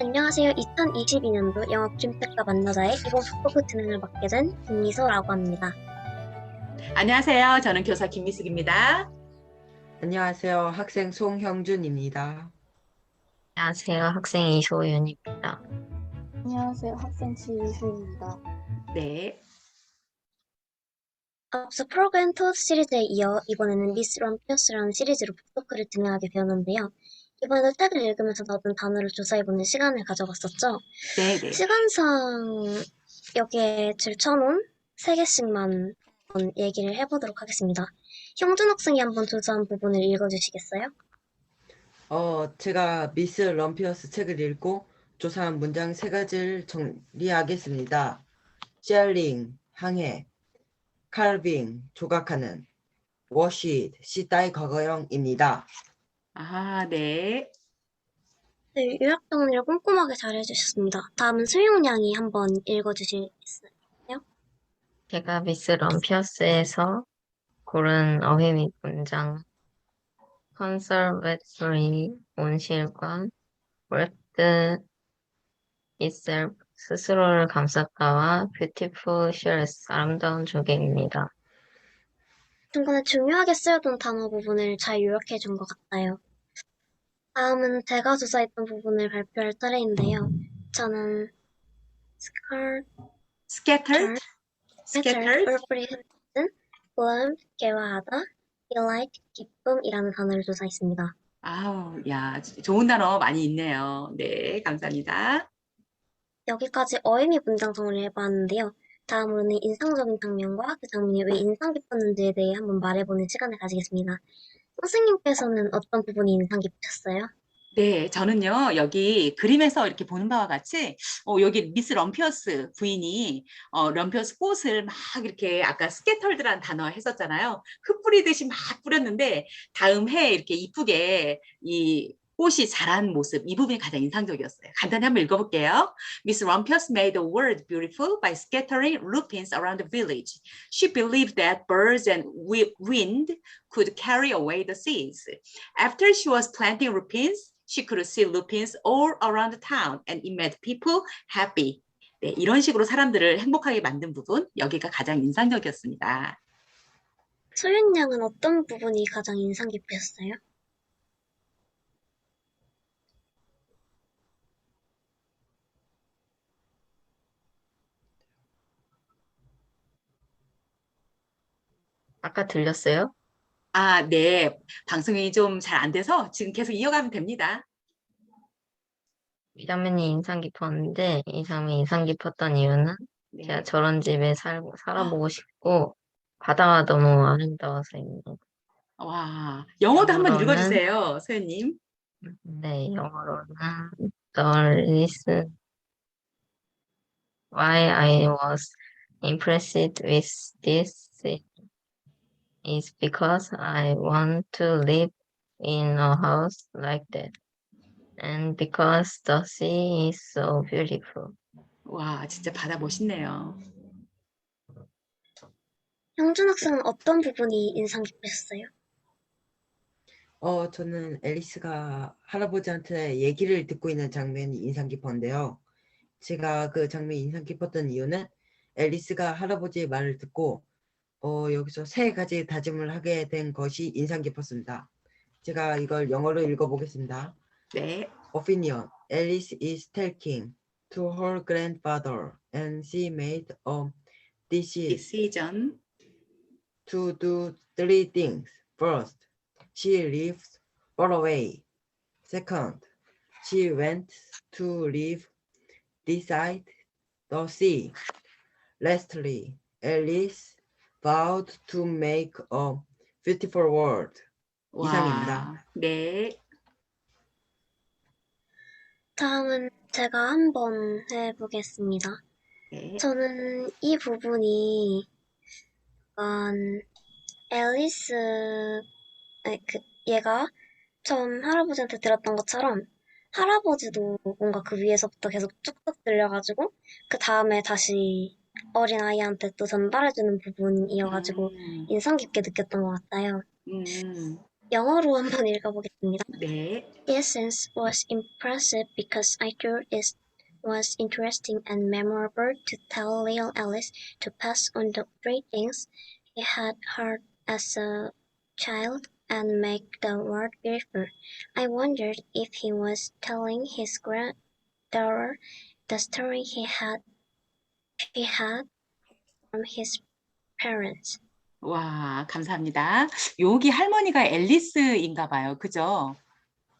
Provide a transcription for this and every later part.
안녕하세요. 2022년도 영어 김택과 만나자의 이번 북토크 진행을 맡게 된 김미소라고 합니다. 안녕하세요. 저는 교사 김미숙입니다. 안녕하세요. 학생 송형준입니다. 안녕하세요. 학생 이소윤입니다. 안녕하세요. 학생 지유수입니다. 네. 앞서 프로그램 토 시리즈에 이어 이번에는 미스 럼피어스라는 시리즈로 북토크를 진행하게 되었는데요. 이번에도 책을 읽으면서 얻은 단어를 조사해보는 시간을 가져봤었죠. 네, 네. 시간상 여기에 들쳐놓은 세 개씩만 한번 얘기를 해보도록 하겠습니다. 형준 학생이 한번 조사한 부분을 읽어주시겠어요? 어, 제가 미스 럼피어스 책을 읽고 조사한 문장 세 가지를 정리하겠습니다. 셀링, 항해, 칼빙, 조각하는, 워시드, 시다의 과거형입니다. 아, 네. 네, 요약 정리를 꼼꼼하게 잘 해주셨습니다. 다음은 수용 양이 한번 읽어주시겠어요? 제가 미스 럼피어스에서 고른 어휘 및 문장 conservatory 온실과 wrapped itself 스스로를 감쌌다와 beautiful shells 아름다운 조개입니다. 중간에 중요하게 쓰여둔 단어 부분을 잘 요약해 준 것 같아요. 다음은 제가 조사했던 부분을 발표할 차례인데요. 저는 scar, scattered, scattered. 얼굴이 흩어진, bloom, 개화하다, delight, 기쁨이라는 단어를 조사했습니다. 아우, 야, 좋은 단어 많이 있네요. 네, 감사합니다. 여기까지 어휘 및 문장 정리를 해봤는데요. 다음으로는 인상적인 장면과 그 장면이 왜 인상 깊었는지에 대해 한번 말해보는 시간을 가지겠습니다. 선생님께서는 어떤 부분이 인상 깊으셨어요? 네, 저는요, 여기 그림에서 이렇게 보는 바와 같이, 어, 여기 미스 럼피어스 부인이, 어, 럼피어스 꽃을 막 이렇게 아까 스캐털드라는 단어 했었잖아요. 흙 뿌리듯이 막 뿌렸는데, 다음 해에 이렇게 이쁘게 이 꽃이 자란 모습, 이 부분이 가장 인상적이었어요. 간단히 한번 읽어볼게요. Miss Rumpus made the world beautiful by scattering lupins around the village. She believed that birds and wi- wind could carry away the seeds. After she was planting lupins, she could see lupins all around the town and it made people happy. 네, 이런 식으로 사람들을 행복하게 만든 부분, 여기가 가장 인상적이었습니다. 소윤 양은 어떤 부분이 가장 인상 깊으셨어요? 아까 들렸어요? 아, 네. 방송이 좀 잘 안 돼서 지금 계속 이어가면 됩니다. 이 장면이 인상 깊었는데 이 장면이 인상 깊었던 이유는 네. 제가 저런 집에 살고 살아보고 싶고 바다가 너무 아름다워서입니다. 와, 영어도 한번 영어로는- 읽어주세요, 소연님. 네, 영어로는 The reason why I was impressed with this city is because I want to live in a house like that. And because the sea is so beautiful. 와, 진짜 바다 멋있네요. 형준 학생은 어떤 부분이 인상 깊으셨어요? 어, 저는 앨리스가 할아버지한테 얘기를 듣고 있는 장면이 인상 깊었는데요. 제가 그 장면이 인상 깊었던 이유는 앨리스가 할아버지의 말을 듣고 어, 여기서 세 가지 다짐을 하게 된 것이 인상 깊었습니다. 제가 이걸 영어로 읽어보겠습니다. 네. Opinion. Alice is talking to her grandfather and she made a decision decision. to do three things. First, she lives far away. Second, she went to live beside the sea. Lastly, Alice vowed to make a beautiful world. 와, 이상입니다. 네. 다음은 제가 한번 해보겠습니다. 네. 저는 이 부분이 약간 앨리스, 아니, 그, 얘가 처음 할아버지한테 들었던 것처럼 할아버지도 뭔가 그 위에서부터 계속 쭉쭉 들려가지고 그 다음에 다시 어린 아이한테 또 전달해주는 부분이어가지고 음, 인상 깊게 느꼈던 것 같아요. 음, 영어로 한번 읽어보겠습니다. 네. Yes, presence was impressive because I thought it was interesting and memorable to tell little Alice to pass on the great things he had heard as a child and make the world beautiful. I wondered if he was telling his granddaughter the story he had he had from his parents. 와, 감사합니다. 여기 할머니가 앨리스인가 봐요. 그죠?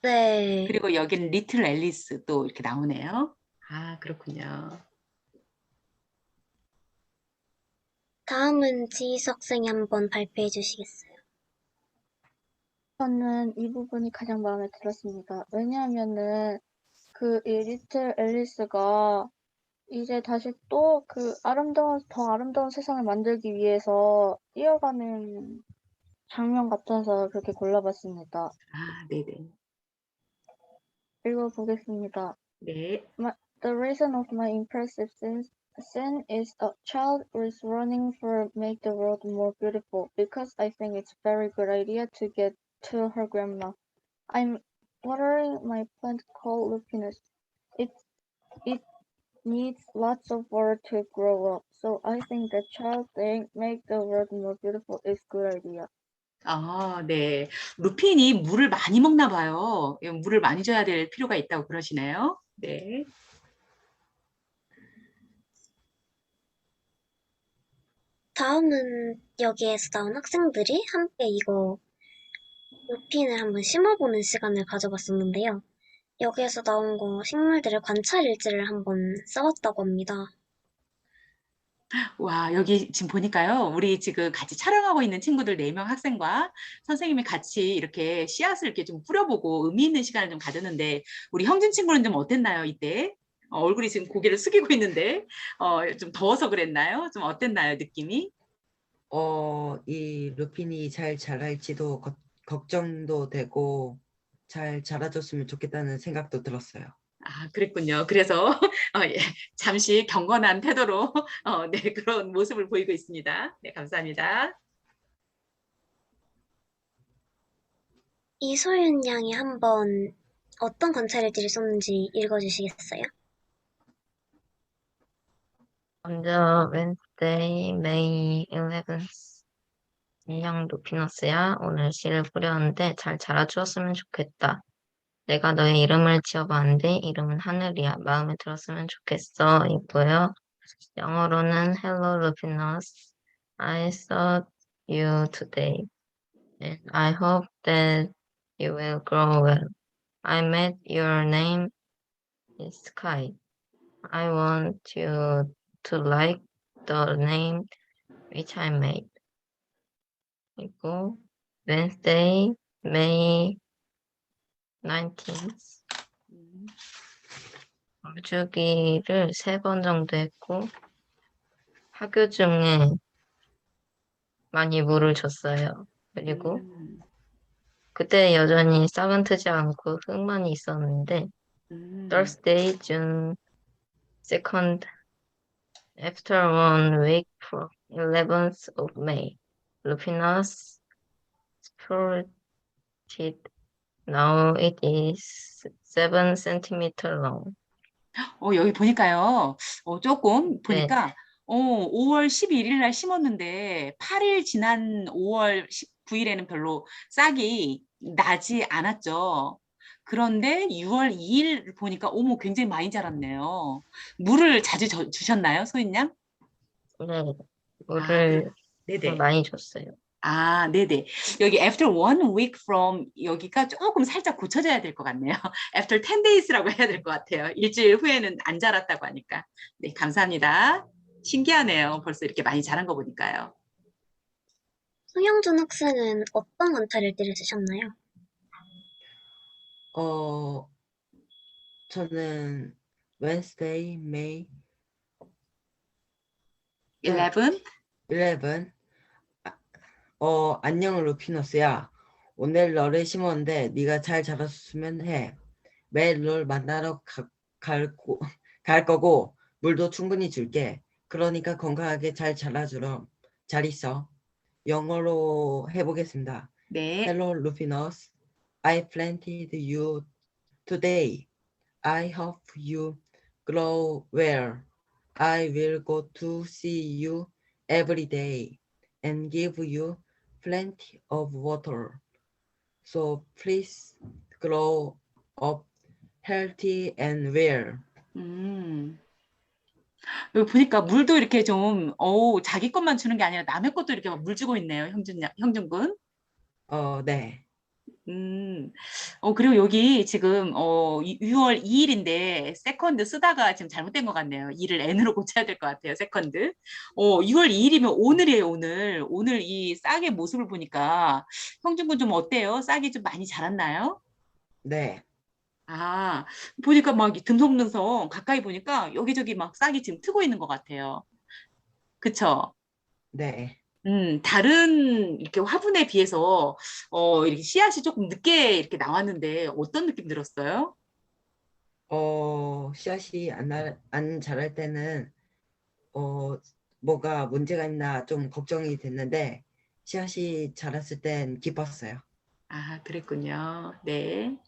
네. 그리고 여기는 리틀 앨리스 또 이렇게 나오네요. 아, 그렇군요. 다음은 지희석 쌤이 한번 발표해 주시겠어요? 저는 이 부분이 가장 마음에 들었습니다. 왜냐하면은 그 이 리틀 앨리스가 이제 다시 또 그 아름다운 더 아름다운 세상을 만들기 위해서 뛰어가는 장면 같아서 그렇게 골라봤습니다. 아, 네네. 읽어보겠습니다. 네. The reason of my impressive sin, sin is a child is running for make the world more beautiful because I think it's very good idea to get to her grandma. I'm watering my plant called lupinus. It it needs lots of water to grow up. So I think the child thing make the world more beautiful is good idea. 아, 네. 루핀이 물을 많이 먹나 봐요. 예, 물을 많이 줘야 될 필요가 있다고 그러시네요. 네. 다음은 여기에서 나온 학생들이 함께 이거 루핀을 한번 심어보는 시간을 가져봤었는데요. 여기에서 나온 거 식물들의 관찰 일지를 한번 써봤다고 합니다. 와, 여기 지금 보니까요. 우리 지금 같이 촬영하고 있는 친구들 네 명 학생과 선생님이 같이 이렇게 씨앗을 이렇게 좀 뿌려보고 의미 있는 시간을 좀 가졌는데 우리 형준 친구는 좀 어땠나요, 이때? 어, 얼굴이 지금 고개를 숙이고 있는데 어, 좀 더워서 그랬나요? 좀 어땠나요, 느낌이? 어, 이 루핀이 잘 자랄지도 거- 걱정도 되고 잘 자라줬으면 좋겠다는 생각도 들었어요. 아, 그랬군요. 그래서 어, 예, 잠시 경건한 태도로 어, 네, 그런 모습을 보이고 있습니다. 네, 감사합니다. 이소윤 양이 한번 어떤 관찰 일지를 썼는지 읽어주시겠어요? 먼저 Wednesday, May 11th. 안녕, 루피너스야. 오늘 씨를 뿌렸는데 잘 자라주었으면 좋겠다. 내가 너의 이름을 지어봤는데 이름은 하늘이야. 마음에 들었으면 좋겠어. 이고요. 영어로는 Hello, Lupinos. I saw you today. And I hope that you will grow well. I met your name is Sky. I want you to like the name which I made. 그리고 Wednesday, May 19th. 음, 물주기를 세 번 정도 했고 학교 중에 많이 물을 줬어요. 그리고 음, 그때 여전히 싹은 트지 않고 흙만이 있었는데 음. Thursday, June 2nd, after one week from 11th of May, Lupinus sprouted. Now it is 7 centimeter long. 어, 여기 보니까요. 어, 조금 네. 보니까 어, 5월 11일 날 심었는데 8일 지난 5월 19일에는 별로 싹이 나지 않았죠. 그런데 6월 2일 보니까 어머 굉장히 많이 자랐네요. 물을 자주 저- 주셨나요, 소인 양? 네, 물을 네네. 많이 줬어요. 아, 네네. 여기 after one week from 여기가 조금 살짝 고쳐져야 될 것 같네요. after 10 days라고 해야 될 것 같아요. 일주일 후에는 안 자랐다고 하니까. 네, 감사합니다. 신기하네요. 벌써 이렇게 많이 자란 거 보니까요. 송영준 학생은 어떤 관찰 일지를 쓰셨나요? 어, 저는 Wednesday, May 11. 11. 아, 어, 안녕 루피너스야. 오늘 너를 심었는데 네가 잘 자랐으면 해. 매일 널 만나러 가, 갈, 고, 갈 거고 물도 충분히 줄게. 그러니까 건강하게 잘 자라주렴. 잘 있어. 영어로 해보겠습니다. 네. Hello, Lupinos. I planted you today. I hope you grow well. I will go to see you every day and give you plenty of water. So please grow up healthy and well. 음. 여기 보니까 물도 이렇게 좀, 어 자기 것만 주는 게 아니라 남의 것도 이렇게 막 물 주고 있네요, 형준, 양- 형준군. 어, 네. 음, 어, 그리고 여기 지금, 어, 6월 2일인데, 세컨드 쓰다가 지금 잘못된 것 같네요. 2를 N으로 고쳐야 될 것 같아요, 세컨드. 어, 6월 2일이면 오늘이에요, 오늘. 오늘 이 싹의 모습을 보니까, 형준군 좀 어때요? 싹이 좀 많이 자랐나요? 네. 아, 보니까 막 듬성듬성 가까이 보니까 여기저기 막 싹이 지금 트고 있는 것 같아요. 그쵸? 네. 음, 다른 이렇게 화분에 비해서 어, 이렇게 씨앗이 조금 늦게 이렇게 나왔는데 어떤 느낌 들었어요? 어, 씨앗이 안, 나, 안 자랄 때는 어, 뭐가 문제가 있나 좀 걱정이 됐는데 씨앗이 자랐을 땐 기뻤어요. 아, 그랬군요. 네.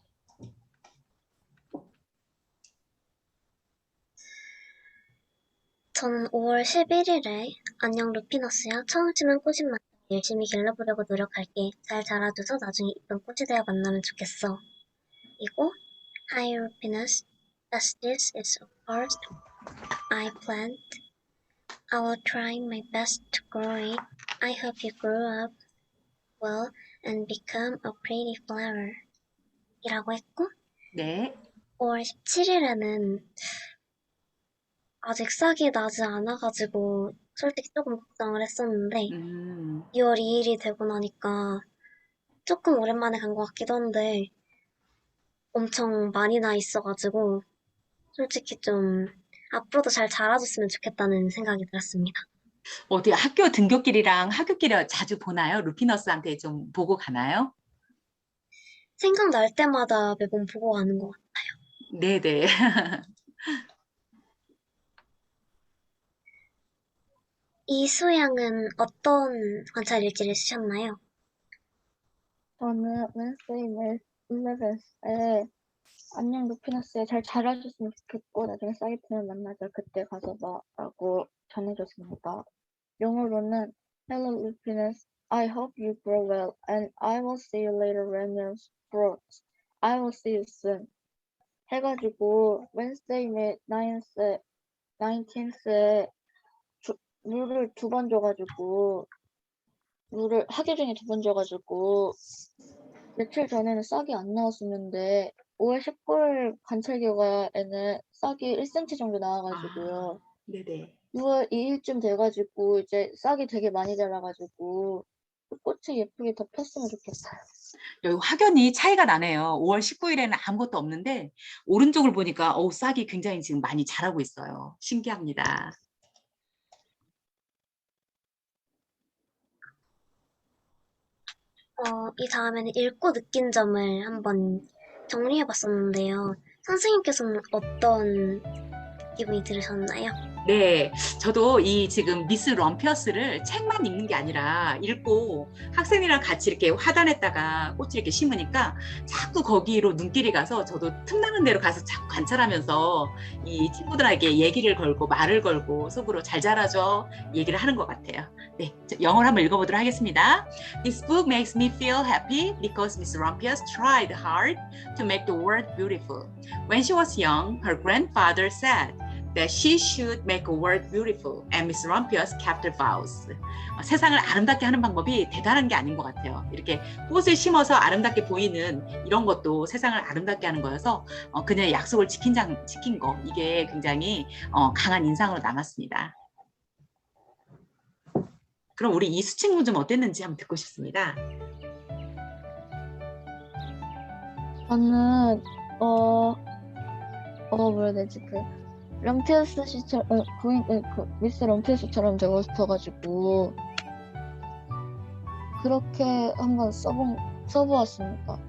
저는 5월 11일에 안녕 루피너스야 처음 심은 꽃인 만큼 열심히 길러보려고 노력할게. 잘 자라줘서 나중에 이쁜 꽃이 되어 만나면 좋겠어. 이고 Hi Rufinus, as this is a first I plant. I will try my best to grow it. I hope you grow up well and become a pretty flower. 이라고 했고 네. 5월 17일에는 아직 싹이 나지 않아가지고 솔직히 조금 걱정을 했었는데 음, 2월 2일이 되고 나니까 조금 오랜만에 간 것 같기도 한데 엄청 많이 나 있어가지고 솔직히 좀 앞으로도 잘 자라줬으면 좋겠다는 생각이 들었습니다. 어디 학교 등교길이랑 학교길에 자주 보나요? 루피너스한테 좀 보고 가나요? 생각날 때마다 매번 보고 가는 것 같아요. 네네. 이수양은 어떤 관찰 일지를 쓰셨나요? 저는 웬스데이 11에 안녕 루피너스에 잘 자라줬으면 좋겠고 나중에 사이트를 만나자 그때 가서 봐라고 전해줬습니다. 영어로는 Hello Lupinus, I hope you grow well and I will see you later when you're grown. I will see you soon. 해가지고 Wednesday 및 9th, 19th에 물을 두 번 줘가지고 물을 하기 중에 두 번 줘가지고 며칠 전에는 싹이 안 나왔었는데 5월 19일 관찰 결과에는 싹이 1cm 정도 나와가지고요. 네네. 6월 2일쯤 돼가지고 이제 싹이 되게 많이 자라가지고 꽃이 예쁘게 더 폈으면 좋겠어요. 여기 확연히 차이가 나네요. 5월 19일에는 아무것도 없는데 오른쪽을 보니까 어우 싹이 굉장히 지금 많이 자라고 있어요. 신기합니다. 어, 이 다음에는 읽고 느낀 점을 한번 정리해 봤었는데요. 선생님께서는 어떤 기분이 들으셨나요? 네, 저도 이 지금 미스 럼피어스를 책만 읽는 게 아니라 읽고 학생이랑 같이 이렇게 화단에다가 꽃을 이렇게 심으니까 자꾸 거기로 눈길이 가서 저도 틈나는 대로 가서 자꾸 관찰하면서 이 친구들에게 얘기를 걸고 말을 걸고 속으로 잘 자라줘 얘기를 하는 것 같아요. 네, 저 영어를 한번 읽어보도록 하겠습니다. This book makes me feel happy because Miss Rumpius tried hard to make the world beautiful. When she was young, her grandfather said that she should make a world beautiful, and Miss Rumpius her vows. 어, 세상을 아름답게 하는 방법이 대단한 게 아닌 것 같아요. 이렇게 꽃을 심어서 아름답게 보이는 이런 것도 세상을 아름답게 하는 거여서 어, 그녀의 약속을 지킨, 장, 지킨 거 이게 굉장히 어, 강한 인상으로 남았습니다. 그럼 우리 이 수 친구 좀 어땠는지 한번 듣고 싶습니다. 저는 어, 어 뭐라 해야 되지 그 럼피어스 씨처럼 어, 부인 어, 그 미스 럼피어스처럼 되고 싶어가지고 그렇게 한번 써본 써보았습니다.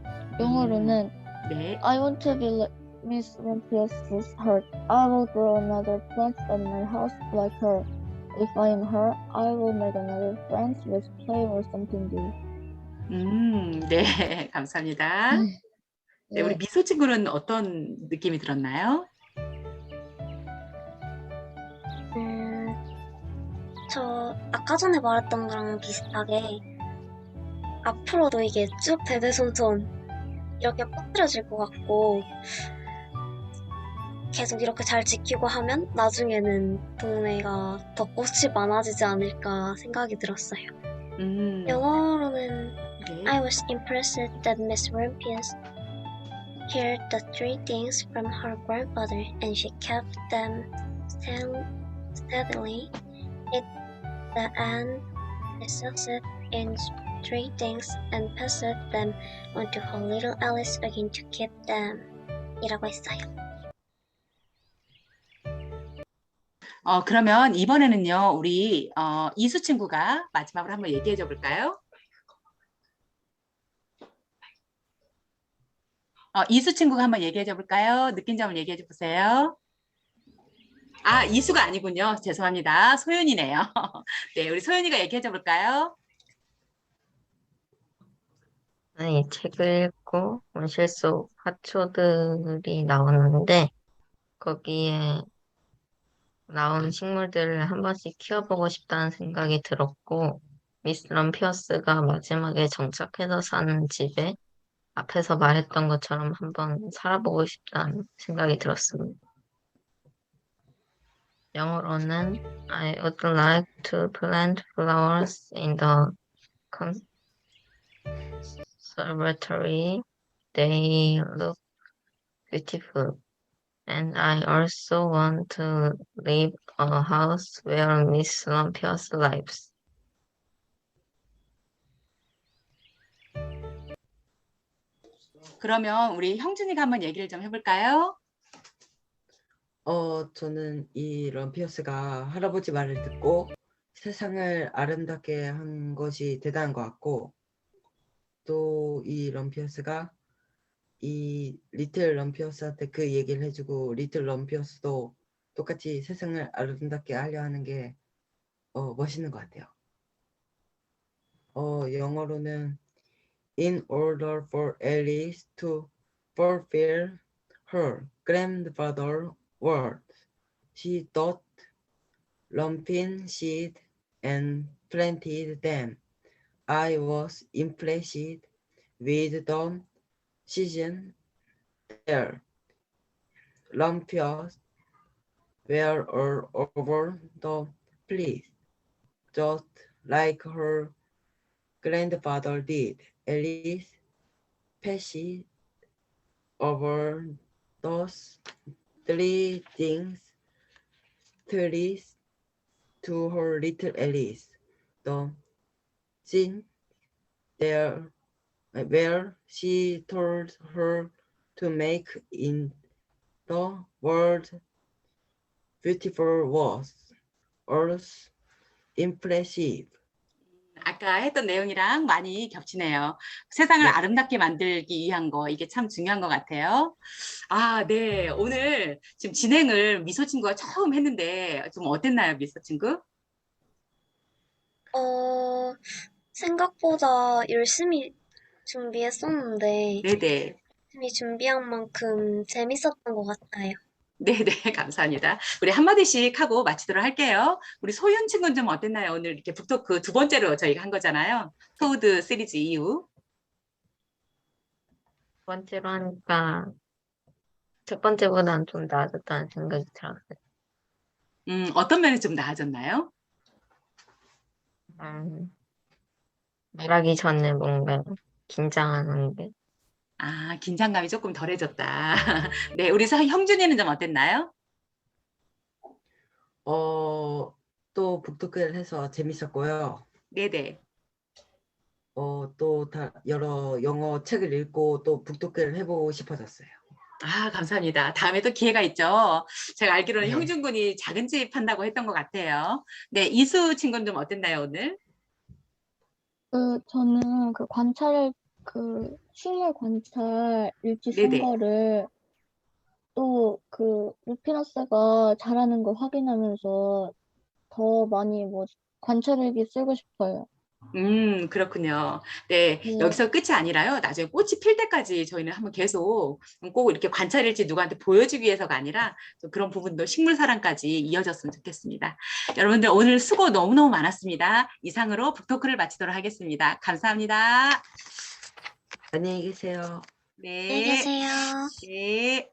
영어로는 네. I want to be like Miss Lampias's heart. I will grow another plant in my house like her. If I am her, I will make another friend with play or something new. 음, 네, 감사합니다. 네. 네, 우리 네. 미소 친구는 어떤 느낌이 들었나요? 저 아까 전에 말했던 거랑 비슷하게 앞으로도 이게 쭉 대대손손 이렇게 퍼뜨려질 것 같고 계속 이렇게 잘 지키고 하면 나중에는 동네가 더 꽃이 많아지지 않을까 생각이 들었어요. 음, 영어로는 네. I was impressed that Miss Rumpius heard the three things from her grandfather and she kept them steadily. At the she succeeded in three things and passed them on to her little Alice again to keep them. 이라고 했어요. 어, 그러면 이번에는요, 우리 어, 이수 친구가 마지막으로 한번 얘기해 줘 볼까요? 어, 이수 친구가 한번 얘기해 줘 볼까요? 느낀 점을 얘기해 줘 보세요. 아, 이수가 아니군요. 죄송합니다. 소윤이네요. 네, 우리 소윤이가 얘기해 줘 볼까요? 이 책을 읽고 온실 속 화초들이 나오는데 거기에 나온 식물들을 한 번씩 키워보고 싶다는 생각이 들었고 미스 럼피어스가 마지막에 정착해서 사는 집에 앞에서 말했던 것처럼 한번 살아보고 싶다는 생각이 들었습니다. 영어로는 I would like to plant flowers in the conservatory. They look beautiful. And I also want to live a house where Miss Lampios lives. 그러면 우리 형준이가 한번 얘기를 좀 해볼까요? 어, 저는 이 럼피어스가 할아버지 말을 듣고 세상을 아름답게 한 것이 대단한 것 같고, 또 이 럼피어스가 이 리틀 럼피어스한테 그 얘기를 해주고, 리틀 럼피어스도 똑같이 세상을 아름답게 하려 하는 게 어, 멋있는 것 같아요. 어, 영어로는 In order for Alice to fulfill her grandfather word, she thought lumping seed and planted them. I was impressed with the season there. Lumpions were all over the place, just like her grandfather did. Alice passed over those three things trees to her little Alice. The scene there where she told her to make in the world beautiful was also impressive. 아까 했던 내용이랑 많이 겹치네요. 세상을 네. 아름답게 만들기 위한 거, 이게 참 중요한 것 같아요. 아, 네. 오늘 지금 진행을 미소 친구가 처음 했는데 좀 어땠나요, 미소 친구? 어, 생각보다 열심히 준비했었는데, 네네. 열심히 준비한 만큼 재밌었던 것 같아요. 네네, 감사합니다. 우리 한마디씩 하고 마치도록 할게요. 우리 소윤 친구는 좀 어땠나요? 오늘 이렇게 북토크 두 번째로 저희가 한 거잖아요. 토우드 시리즈 이후. 두 번째로 하니까 첫 번째보다는 좀 나아졌다는 생각이 들었어요. 음, 어떤 면이 좀 나아졌나요? 음, 말하기 전에 뭔가 긴장하는 게 아, 긴장감이 조금 덜해졌다. 네, 우리 서- 형준이는 좀 어땠나요? 어, 또 북토크를 해서 재밌었고요. 네네. 어, 또 다 여러 영어 책을 읽고 또 북토크를 해보고 싶어졌어요. 아, 감사합니다. 다음에 또 기회가 있죠. 제가 알기로는 네. 형준 군이 작은 집 한다고 했던 것 같아요. 네, 이수 친구는 좀 어땠나요, 오늘? 그 저는 그 관찰 그 식물 관찰 일지 쓴 네네. 거를 또 그 루피너스가 잘하는 걸 확인하면서 더 많이 뭐 관찰 일기 쓰고 싶어요. 음, 그렇군요. 네, 네. 여기서 끝이 아니라요. 나중에 꽃이 필 때까지 저희는 한번 계속 꼭 이렇게 관찰일지 누구한테 보여주기 위해서가 아니라 또 그런 부분도 식물 사랑까지 이어졌으면 좋겠습니다. 여러분들 오늘 수고 너무너무 많았습니다. 이상으로 북토크를 마치도록 하겠습니다. 감사합니다. 안녕히 계세요. 네. 안녕히 계세요. 네.